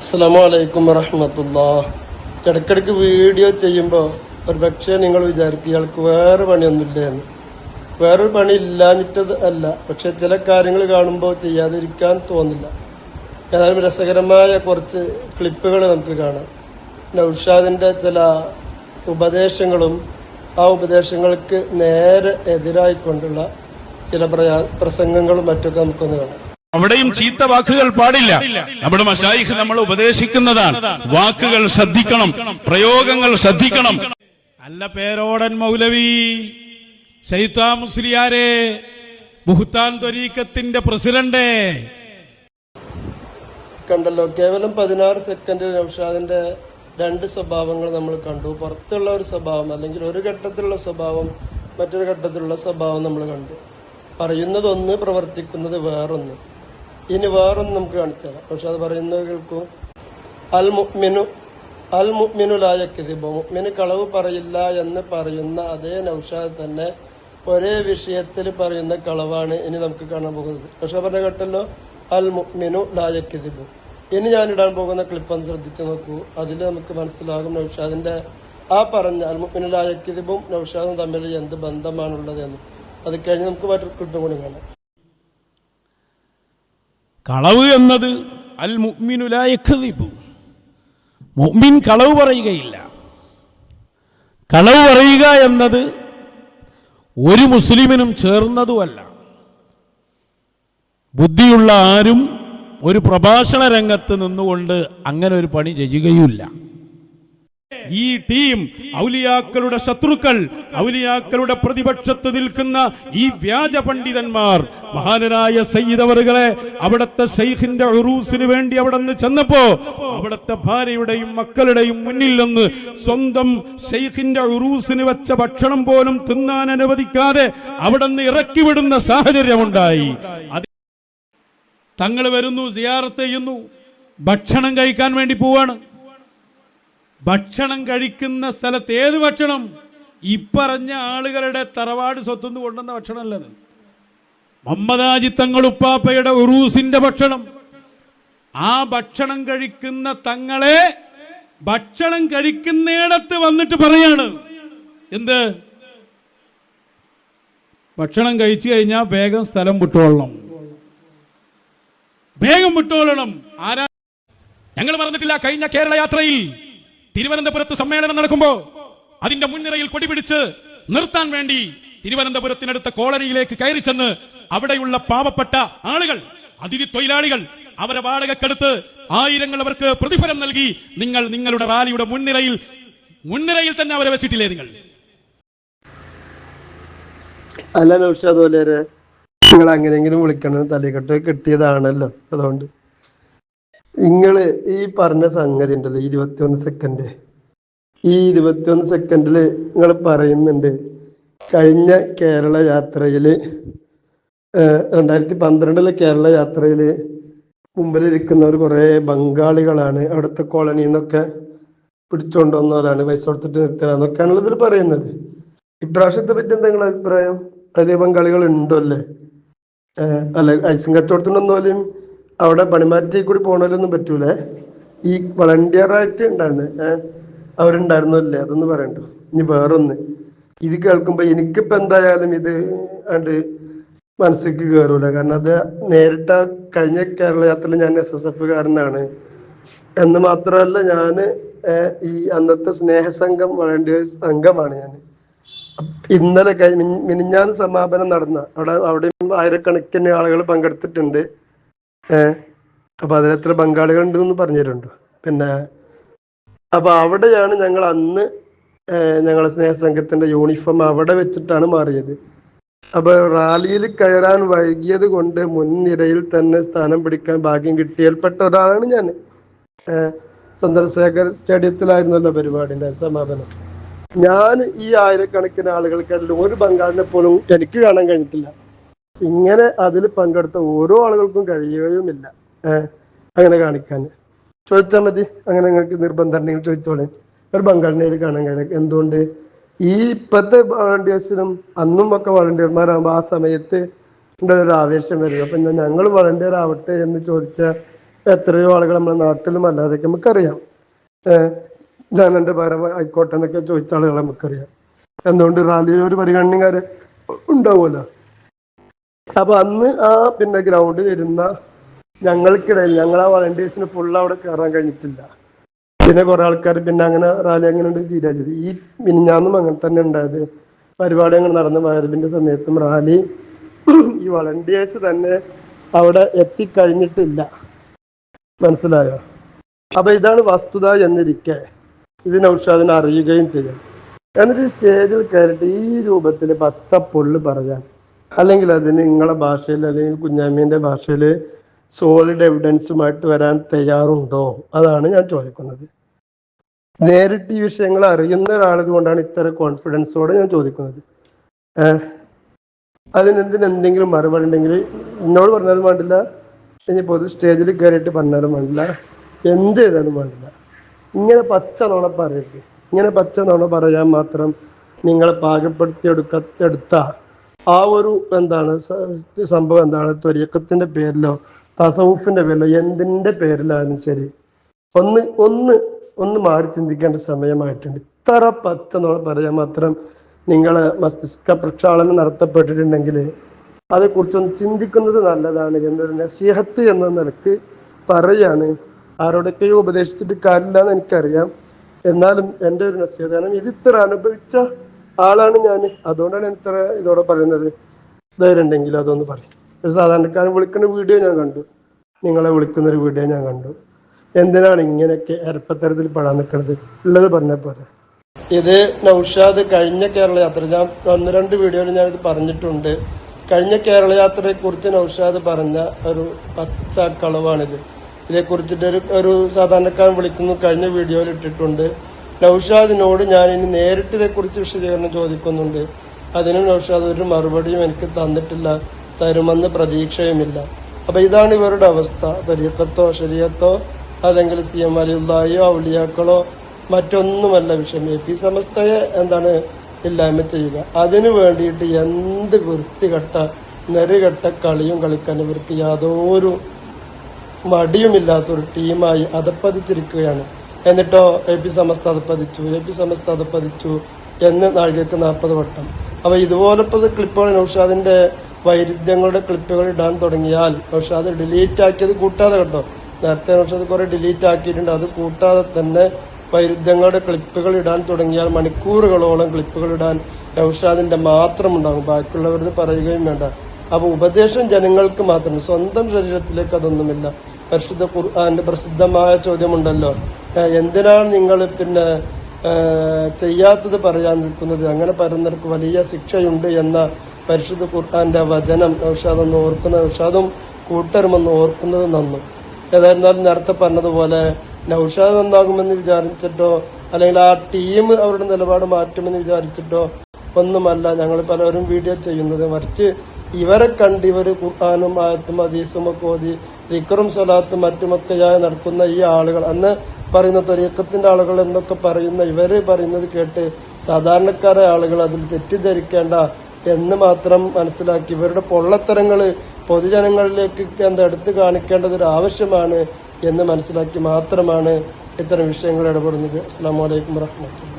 അസ്സലാമലൈക്കും വറഹമത്തുള്ള ഇടയ്ക്കിടയ്ക്ക് വീഡിയോ ചെയ്യുമ്പോൾ ഒരു പക്ഷേ നിങ്ങൾ വിചാരിക്കും ഇയാൾക്ക് വേറെ പണിയൊന്നുമില്ല എന്ന്. വേറൊരു പണി ഇല്ലാഞ്ഞിട്ടത് അല്ല. പക്ഷെ ചില കാര്യങ്ങൾ കാണുമ്പോൾ ചെയ്യാതിരിക്കാൻ തോന്നില്ല. ഏതായാലും രസകരമായ കുറച്ച് ക്ലിപ്പുകൾ നമുക്ക് കാണാം. നൌഷാദിന്റെ ചില ഉപദേശങ്ങളും ആ ഉപദേശങ്ങൾക്ക് നേരെ എതിരായിക്കൊണ്ടുള്ള ചില പ്രസംഗങ്ങളും മറ്റൊക്കെ നമുക്കൊന്ന് കാണാം. അവിടെയും ചീത്ത വാക്കുകൾ പാടില്ല. നമ്മുടെ മഷായിഖ് നമ്മൾ ഉപദേശിക്കുന്നതാണ്. വാക്കുകൾ ശ്രദ്ധിക്കണം പ്രയോഗങ്ങൾ ശ്രദ്ധിക്കണം. അല്ല പേരോടൻ മൗലവി. ശൈതാ മുസ്ലിയാരെ ബുഹ്താൻ ത്വരീക്കത്തിന്റെ പ്രസിഡന്റ് കണ്ടല്ലോ കേവലം പതിനാറ് സെക്കൻഡിൽ നൌഷാദിന്റെ രണ്ട് സ്വഭാവങ്ങൾ നമ്മൾ കണ്ടു. പുറത്തുള്ള ഒരു സ്വഭാവം അല്ലെങ്കിൽ ഒരു ഘട്ടത്തിലുള്ള സ്വഭാവം മറ്റൊരു ഘട്ടത്തിലുള്ള സ്വഭാവം നമ്മൾ കണ്ടു. പറയുന്നതൊന്ന് പ്രവർത്തിക്കുന്നത് വേറൊന്ന്. ഇനി വേറൊന്നും നമുക്ക് കാണിച്ചു തരാം. പക്ഷെ അത് പറയുന്നത് കേൾക്കൂ. അൽ മുഅ്മിനു അൽ മുഅ്മിനുലായക്കിതിബോ മുഅ്മിന് കളവ് പറയില്ല എന്ന് പറയുന്ന അതേ നൌഷാദ് തന്നെ ഒരേ വിഷയത്തിൽ പറയുന്ന കളവാണ് ഇനി നമുക്ക് കാണാൻ പോകുന്നത്. പക്ഷെ പറഞ്ഞ കേട്ടല്ലോ? അൽ മുഅ്മിനു ലായക്കിതിബു ഇനി ഞാൻ ഇടാൻ പോകുന്ന ക്ലിപ്പ് ഒന്ന് ശ്രദ്ധിച്ചു നോക്കൂ. അതിൽ നമുക്ക് മനസ്സിലാകും നൌഷാദിന്റെ ആ പറഞ്ഞ അൽ മുഅ്മിനു ലായക്കിതിബും നൌഷാദും തമ്മിൽ എന്ത് ബന്ധമാണുള്ളത് എന്ന് അത് കഴിഞ്ഞ് നമുക്ക് മറ്റൊരു ക്ലിപ്പും കൂടി കാണാം. കളവ് എന്നത് അൽ മുഅ്മിനുലായഖദിബു മുഅ്മിൻ കളവ് പറയുകയില്ല. കളവ് പറയുക എന്നത് ഒരു മുസ്ലിമിനും ചേർന്നതുമല്ല. ബുദ്ധിയുള്ള ആരും ഒരു പ്രഭാഷണ രംഗത്ത് നിന്നുകൊണ്ട് അങ്ങനെ ഒരു പണി ചെയ്യുകയുമില്ല. ഈ ടീം ഔലിയാക്കളുടെ ശത്രുക്കൾ ഔലിയാക്കളുടെ പ്രതിപക്ഷത്ത് നിൽക്കുന്ന ഈ വ്യാജ പണ്ഡിതന്മാർ മഹാനരായ സയ്യിദവറുകളെ അവിടുത്തെ ഷെയ്ഖിന്റെ ഉറൂസിന് വേണ്ടി അവിടെ നിന്ന് ചെന്നപ്പോ അവിടുത്തെ ഭാര്യയുടെയും മക്കളുടെയും മുന്നിൽ നിന്ന് സ്വന്തം ഷെയ്ഖിന്റെ ഉറൂസിന് വെച്ച ഭക്ഷണം പോലും തിന്നാൻ അനുവദിക്കാതെ അവിടെ നിന്ന് ഇറക്കിവിടുന്ന സാഹചര്യമുണ്ടായി. തങ്ങൾ വരുന്നു സിയാറത്ത് ചെയ്യുന്നു ഭക്ഷണം കഴിക്കാൻ വേണ്ടി പോവാണ്. ഭക്ഷണം കഴിക്കുന്ന സ്ഥലത്ത് ഏത് ഭക്ഷണം? ഇപ്പറഞ്ഞ ആളുകളുടെ തറവാട് സ്വത്തുനിന്ന് കൊണ്ടുവന്ന ഭക്ഷണമല്ലത്. മമ്മദാജി തങ്ങൾ ഉപ്പാപ്പയുടെ ഉറൂസിന്റെ ഭക്ഷണം. ആ ഭക്ഷണം കഴിക്കുന്ന തങ്ങളെ ഭക്ഷണം കഴിക്കുന്നിടത്ത് വന്നിട്ട് പറയാണ്. എന്ത്? ഭക്ഷണം കഴിച്ചു കഴിഞ്ഞാൽ വേഗം സ്ഥലം വിട്ടോളണം. വേഗം വിട്ടോളണം. ആരാ? ഞങ്ങൾ പറഞ്ഞിട്ടില്ല കഴിഞ്ഞ കേരള യാത്രയിൽ. തിരുവനന്തപുരത്ത് സമ്മേളനം നടക്കുമ്പോ അതിന്റെ മുൻനിരയിൽ കൊടിപിടിച്ച് നിർത്താൻ വേണ്ടി തിരുവനന്തപുരത്തിനടുത്ത കോളനിയിലേക്ക് കയറി ചെന്ന് അവിടെയുള്ള പാവപ്പെട്ട ആളുകൾ അതിഥി തൊഴിലാളികൾ അവരെ വാടകക്കെടുത്ത് ആയിരങ്ങൾ അവർക്ക് പ്രതിഫലം നൽകി നിങ്ങൾ നിങ്ങളുടെ റാലിയുടെ മുൻനിരയിൽ മുൻനിരയിൽ തന്നെ അവരെ വെച്ചിട്ടില്ലേ നിങ്ങൾ? അല്ല നൗഷാദ് പോലെ നിങ്ങൾ അങ്ങനെയെങ്കിലും വിളിക്കണം. തലക്കെട്ട് കിട്ടിയതാണല്ലോ അതുകൊണ്ട്. നിങ്ങൾ ഈ പറഞ്ഞ സംഗതി ഉണ്ടല്ലോ ഇരുപത്തിയൊന്ന് സെക്കൻഡ് ഈ ഇരുപത്തിയൊന്ന് സെക്കൻഡിൽ നിങ്ങൾ പറയുന്നുണ്ട് കഴിഞ്ഞ കേരള യാത്രയിൽ ഏഹ്, രണ്ടായിരത്തി പന്ത്രണ്ടിലെ കേരള യാത്രയിൽ മുമ്പിലിരിക്കുന്നവർ കുറേ ബംഗാളികളാണ് അവിടുത്തെ കോളനിയിൽ നിന്നൊക്കെ പിടിച്ചുകൊണ്ടുവന്നവരാണ് പൈസ കൊടുത്തിട്ട് നിർത്തണമെന്നൊക്കെയാണല്ലോ ഇതിൽ പറയുന്നത്. ഇപ്രാവശ്യത്തെ പറ്റി എന്താ നിങ്ങളുടെ അഭിപ്രായം? അതേ ബംഗാളികൾ ഉണ്ടോ അല്ലേ? അല്ലെ അല്ല ഐസും കച്ചവടത്തിനൊന്നും അവിടെ പണിമാറ്റി കൂടി പോകണമല്ലൊന്നും പറ്റൂലേ? ഈ വളണ്ടിയർ ആയിട്ട് ഉണ്ടായിരുന്നു ഏഹ് അവരുണ്ടായിരുന്നല്ലേ? അതൊന്ന് പറയണ്ടോ? ഇനി വേറൊന്ന്. ഇത് കേൾക്കുമ്പോ എനിക്കിപ്പോ എന്തായാലും ഇത് അണ്ട് മനസ്സിലേക്ക് കയറൂല കാരണം അത് നേരിട്ട കഴിഞ്ഞ കേരള യാത്രയിൽ ഞാൻ എസ് എസ് എഫ് കാരനാണ്. എന്ന് മാത്രമല്ല ഞാൻ ഈ അന്നത്തെ സ്നേഹസംഘം വളണ്ടിയേഴ്സ് അംഗമാണ് ഞാൻ ഇന്നലെ കഴിഞ്ഞ മിനിഞ്ഞാന്ന് സമാപനം നടന്ന. അവിടെ അവിടെയും ആയിരക്കണക്കിന് ആളുകൾ പങ്കെടുത്തിട്ടുണ്ട്. ഏഹ് അപ്പൊ അതിലെത്ര ബംഗാളികൾ ഉണ്ടെന്ന് പറഞ്ഞു പിന്നെ അപ്പൊ അവിടെയാണ് ഞങ്ങൾ അന്ന് ഞങ്ങളെ സ്നേഹസംഘത്തിന്റെ യൂണിഫോം അവിടെ വെച്ചിട്ടാണ് മാറിയത്. അപ്പൊ റാലിയിൽ കയറാൻ വൈകിയത് കൊണ്ട് മുൻനിരയിൽ തന്നെ സ്ഥാനം പിടിക്കാൻ ഭാഗ്യം കിട്ടിയൽപ്പെട്ട ഒരാളാണ് ഞാൻ. ചന്ദ്രശേഖർ സ്റ്റേഡിയത്തിലായിരുന്നല്ലോ പരിപാടിന്റെ സമാപനം. ഞാൻ ഈ ആയിരക്കണക്കിന് ആളുകൾക്കെല്ലാം ഒരു ബംഗാളിനെ പോലും എനിക്ക് കാണാൻ കഴിഞ്ഞിട്ടില്ല. ഇങ്ങനെ അതിൽ പങ്കെടുത്ത ഓരോ ആളുകൾക്കും കഴിയുകയുമില്ല. അങ്ങനെ കാണിക്കാൻ. ചോദിച്ചാൽ മതി. അങ്ങനെ നിങ്ങൾക്ക് നിർബന്ധം ഉണ്ടെങ്കിൽ ചോദിച്ചോളെ. ഒരു ബംഗാളിനെ കാണാൻ കഴിയും എന്തുകൊണ്ട്? ഈ ഇപ്പോഴത്തെ വളണ്ടിയേഴ്സിനും അന്നും ഒക്കെ വളണ്ടിയർമാരാകുമ്പോൾ ആ സമയത്ത് ഒരു ആവേശം വരും. അപ്പൊ ഞങ്ങൾ വളണ്ടിയർ ആവട്ടെ എന്ന് ചോദിച്ച എത്രയോ ആളുകൾ നമ്മുടെ നാട്ടിലും അല്ലാതെ നമുക്കറിയാം. ഞാൻ എന്റെ ഭാര ആയിക്കോട്ടെ എന്നൊക്കെ ചോദിച്ച ആളുകളെ നമുക്കറിയാം. എന്തുകൊണ്ട് റാലിയിൽ ഒരു പരിഗണനകാര് ഉണ്ടാവുമല്ലോ? അപ്പൊ അന്ന് ആ പിന്നെ ഗ്രൗണ്ടിൽ വരുന്ന ഞങ്ങൾക്കിടയിൽ ഞങ്ങൾ ആ വളണ്ടിയേഴ്സിന് ഫുൾ അവിടെ കയറാൻ കഴിഞ്ഞിട്ടില്ല. പിന്നെ കുറെ ആൾക്കാർ പിന്നെ അങ്ങനെ റാലി അങ്ങനെ ഉണ്ട് തീരാ ഈ മിനിഞ്ഞാന്നും അങ്ങനെ തന്നെ ഉണ്ടായത്. പരിപാടി അങ്ങനെ നടന്ന വയറിന്റെ സമയത്തും റാലി ഈ വളണ്ടിയേഴ്സ് തന്നെ അവിടെ എത്തിക്കഴിഞ്ഞിട്ടില്ല. മനസ്സിലായോ? അപ്പൊ ഇതാണ് വസ്തുത എന്നിരിക്കെ. ഇത് നൗഷാദിനെ അറിയുകയും ചെയ്യും. എന്നിട്ട് സ്റ്റേജിൽ കയറിയിട്ട് ഈ രൂപത്തിൽ പച്ചപ്പൊള്ള് പറയാൻ അല്ലെങ്കിൽ അതിന് നിങ്ങളെ ഭാഷയിൽ അല്ലെങ്കിൽ കുഞ്ഞാമ്മീന്റെ ഭാഷയിൽ സോളിഡ് എവിഡൻസുമായിട്ട് വരാൻ തയ്യാറുണ്ടോ? അതാണ് ഞാൻ ചോദിക്കുന്നത്. നേരിട്ട് ഈ വിഷയങ്ങൾ അറിയുന്ന ഒരാളത് കൊണ്ടാണ് ഇത്ര കോൺഫിഡൻസോടെ ഞാൻ ചോദിക്കുന്നത്. അതിനെന്തിന് എന്തെങ്കിലും മറുപടി ഉണ്ടെങ്കിൽ എന്നോട് പറഞ്ഞാലും വേണ്ടില്ല. ഇനി പൊതു സ്റ്റേജിൽ കയറിയിട്ട് പറഞ്ഞാലും വേണ്ടില്ല. എന്ത് ചെയ്താലും വേണ്ടില്ല. ഇങ്ങനെ പച്ച നോണ പറയരുത്. ഇങ്ങനെ പച്ച നോണ പറയാൻ മാത്രം നിങ്ങളെ പാകപ്പെടുത്തി എടുക്ക എടുത്ത ആ ഒരു എന്താണ് സംഭവം എന്താണ്? ത്വരീക്കത്തിന്റെ പേരിലോ തസവുഫിന്റെ പേരിലോ എന്തിന്റെ പേരിലായാലും ശരി ഒന്ന് ഒന്ന് ഒന്ന് മാറി ചിന്തിക്കേണ്ട സമയമായിട്ടുണ്ട്. ഇത്ര പച്ച നമ്മൾ പറയാൻ മാത്രം നിങ്ങൾ മസ്തിഷ്ക പ്രക്ഷാളനം നടത്തപ്പെട്ടിട്ടുണ്ടെങ്കിൽ അതേക്കുറിച്ചൊന്ന് ചിന്തിക്കുന്നത് നല്ലതാണ് എന്നൊരു നസീഹത്ത് എന്ന നിലയ്ക്ക് പറയാണ്. ആരോടൊക്കെയോ ഉപദേശിച്ചിട്ട് കാര്യമില്ല എന്ന് എനിക്കറിയാം. എന്നാലും എന്റെ ഒരു നസീഹതാണ് ഇത് ഇത്ര അനുഭവിച്ച ആളാണ് ഞാൻ. അതുകൊണ്ടാണ് ഇത്ര ഇതോടെ പറയുന്നത്. ധൈര്യം ഉണ്ടെങ്കിൽ അതൊന്ന് പറയും. ഒരു സാധാരണക്കാരൻ വിളിക്കുന്ന വീഡിയോ ഞാൻ കണ്ടു. നിങ്ങളെ വിളിക്കുന്ന ഒരു വീഡിയോ ഞാൻ കണ്ടു. എന്തിനാണ് ഇങ്ങനെയൊക്കെ എരപ്പത്തരത്തിൽ പെടാൻ നിൽക്കുന്നത് ഉള്ളത് പറഞ്ഞ പോലെ ഇത് നൌഷാദ് കഴിഞ്ഞ കേരള യാത്ര. ഞാൻ ഒന്ന് രണ്ട് വീഡിയോയിൽ ഞാനിത് പറഞ്ഞിട്ടുണ്ട്. കഴിഞ്ഞ കേരള യാത്രയെ കുറിച്ച് നൌഷാദ് പറഞ്ഞ ഒരു പച്ച കളവാണിത് ഇതേക്കുറിച്ചിട്ട് ഒരു ഒരു സാധാരണക്കാരൻ വിളിക്കുന്നു. കഴിഞ്ഞ വീഡിയോയിൽ ഇട്ടിട്ടുണ്ട്. നൌഷാദിനോട് ഞാൻ ഇനി നേരിട്ട് ഇതേക്കുറിച്ച് വിശദീകരണം ചോദിക്കുന്നുണ്ട്. അതിനും നൌഷാദ് ഒരു മറുപടിയും എനിക്ക് തന്നിട്ടില്ല തരുമെന്ന് പ്രതീക്ഷയുമില്ല. അപ്പൊ ഇതാണ് ഇവരുടെ അവസ്ഥ. തരീക്കത്തോ ശരീരത്തോ അല്ലെങ്കിൽ സി എം അലിയുള്ളായോ ഔലിയാക്കളോ മറ്റൊന്നുമല്ല വിഷയം. എ പി സമസ്തയെ എന്താണ് ഇല്ലായ്മ ചെയ്യുക. അതിനു വേണ്ടിയിട്ട് എന്ത് വൃത്തികെട്ട നെറുകെട്ട കളിയും കളിക്കാൻ ഇവർക്ക് യാതൊരു മടിയുമില്ലാത്തൊരു ടീമായി അതപ്പതിച്ചിരിക്കുകയാണ്. എന്നിട്ടോ എ പി സമസ്ത അതപ്പതിച്ചു എ പി സമസ്ത അത് പതിച്ചു എന്ന് നാഴികക്ക് നാൽപ്പത് വട്ടം. അപ്പൊ ഇതുപോലത്തെ ക്ലിപ്പുകൾ നൌഷാദിന്റെ വൈരുദ്ധ്യങ്ങളുടെ ക്ലിപ്പുകൾ ഇടാൻ തുടങ്ങിയാൽ നൌഷാദ് ഡിലീറ്റ് ആക്കിയത് കൂട്ടാതെ കേട്ടോ നേരത്തെ നൌഷാദ് കുറെ ഡിലീറ്റ് ആക്കിയിട്ടുണ്ട്. അത് കൂട്ടാതെ തന്നെ വൈരുദ്ധ്യങ്ങളുടെ ക്ലിപ്പുകൾ ഇടാൻ തുടങ്ങിയാൽ മണിക്കൂറുകളോളം ക്ലിപ്പുകൾ ഇടാൻ നൌഷാദിന്റെ മാത്രം ഉണ്ടാകും ബാക്കിയുള്ളവരോട് പറയുകയും വേണ്ട. അപ്പൊ ഉപദേശം ജനങ്ങൾക്ക് മാത്രം. സ്വന്തം ശരീരത്തിലേക്ക് അതൊന്നുമില്ല. പരിശുദ്ധ ഖുർആന്റെ പ്രസിദ്ധമായ ചോദ്യമുണ്ടല്ലോ. എന്തിനാണ് നിങ്ങൾ പിന്നെ ചെയ്യാത്തത് പറയാൻ നിൽക്കുന്നത്? അങ്ങനെ പറയുന്നവർക്ക് വലിയ ശിക്ഷയുണ്ട് എന്ന പരിശുദ്ധ ഖുർആന്റെ വചനം ഔഷാദം ഓർക്കുന്ന നൗഷാദും കൂട്ടരുമെന്ന് ഓർക്കുന്നത് നന്നു. ഏതായിരുന്നാലും നേരത്തെ പറഞ്ഞതുപോലെ നൗഷാദ് നന്നാകുമെന്ന് വിചാരിച്ചിട്ടോ അല്ലെങ്കിൽ ആ ടീം അവരുടെ നിലപാട് മാറ്റുമെന്ന് വിചാരിച്ചിട്ടോ ഒന്നുമല്ല. ഞങ്ങൾ പലരും വീഡിയോ ചെയ്യുന്നത് മറിച്ച് ഇവരെ കണ്ട് ഇവർ ഖുർആാനും ആയത്തും ഹദീസും ഒക്കെ ഓതി ദിക്കറും സ്വലാത്തും മറ്റുമൊക്കെയായി നടക്കുന്ന ഈ ആളുകൾ അന്ന് പറയുന്ന തൊരീക്കത്തിന്റെ ആളുകൾ എന്നൊക്കെ പറയുന്ന ഇവർ പറയുന്നത് കേട്ട് സാധാരണക്കാരായ ആളുകൾ അതിൽ തെറ്റിദ്ധരിക്കേണ്ട എന്ന് മാത്രം മനസ്സിലാക്കി. ഇവരുടെ പൊള്ളത്തരങ്ങൾ പൊതുജനങ്ങളിലേക്ക് എന്താ എടുത്തു കാണിക്കേണ്ടത് ഒരു ആവശ്യമാണ് എന്ന് മനസ്സിലാക്കി മാത്രമാണ് ഇത്തരം വിഷയങ്ങൾ ഇടപെടുന്നത്. അസ്സാം വലൈക്കും വാഹമത്തുള്ള